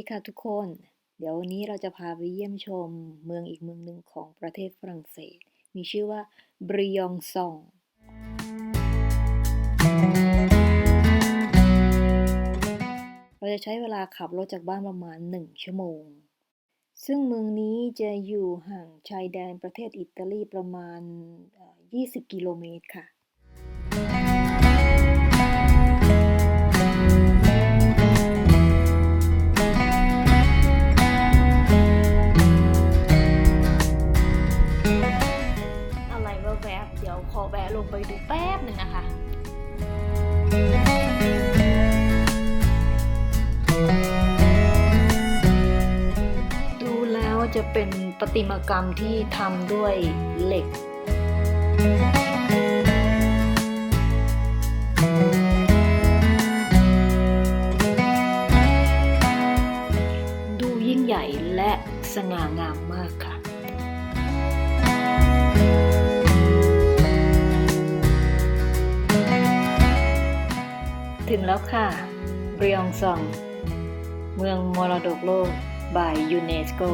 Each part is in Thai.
ดีค่ะทุกคน เดี๋ยววันนี้เราจะพาไปเยี่ยมชมเมืองอีกเมืองหนึ่งของประเทศฝรั่งเศส มีชื่อว่าบริยองซอง เราจะใช้เวลาขับรถจากบ้านประมาณ 1 ชั่วโมง ซึ่งเมืองนี้จะอยู่ห่างชายแดนประเทศอิตาลีประมาณเอ่อ20 กิโลเมตรค่ะ ลงไปดูแป๊บหนึ่งนะคะดูแล้วจะเป็นประติมากรรมที่ทำด้วยเหล็กดูยิ่งใหญ่และสง่างามมากค่ะ ค่ะเรียงซอง เมืองมรดกโลก by UNESCO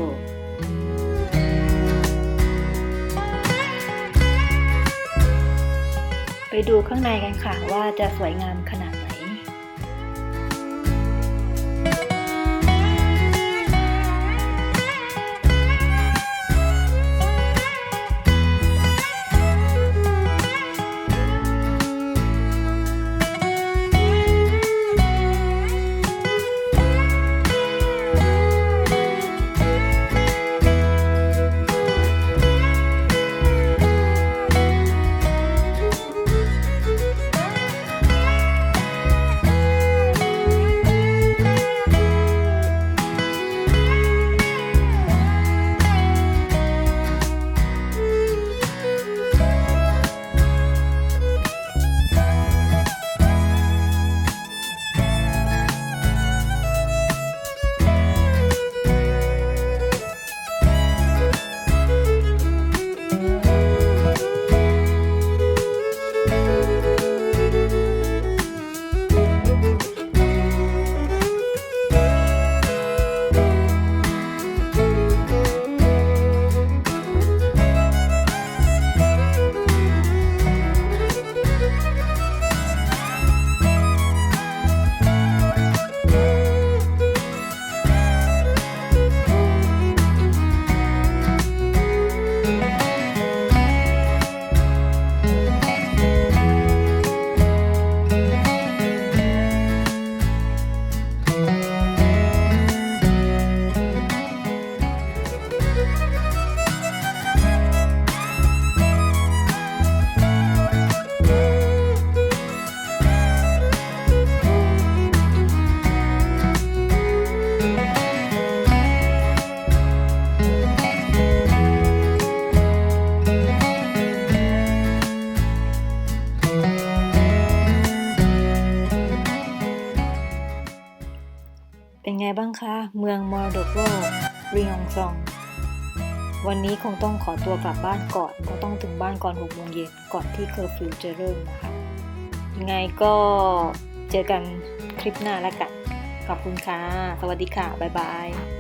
ไปดูข้างในกันค่ะว่าจะสวยงามขนาด เป็นไงบ้างคะ เมืองมรดกโลกรียงซอง วันนี้คงต้องขอตัวกลับบ้านก่อนเพราะต้องถึงบ้านก่อนหกโมงเย็นก่อนที่เคอร์ฟิวจะเริ่มนะคะยังไงก็เจอกันคลิปหน้าแล้วกันขอบคุณค่ะ สวัสดีค่ะ บ๊ายบาย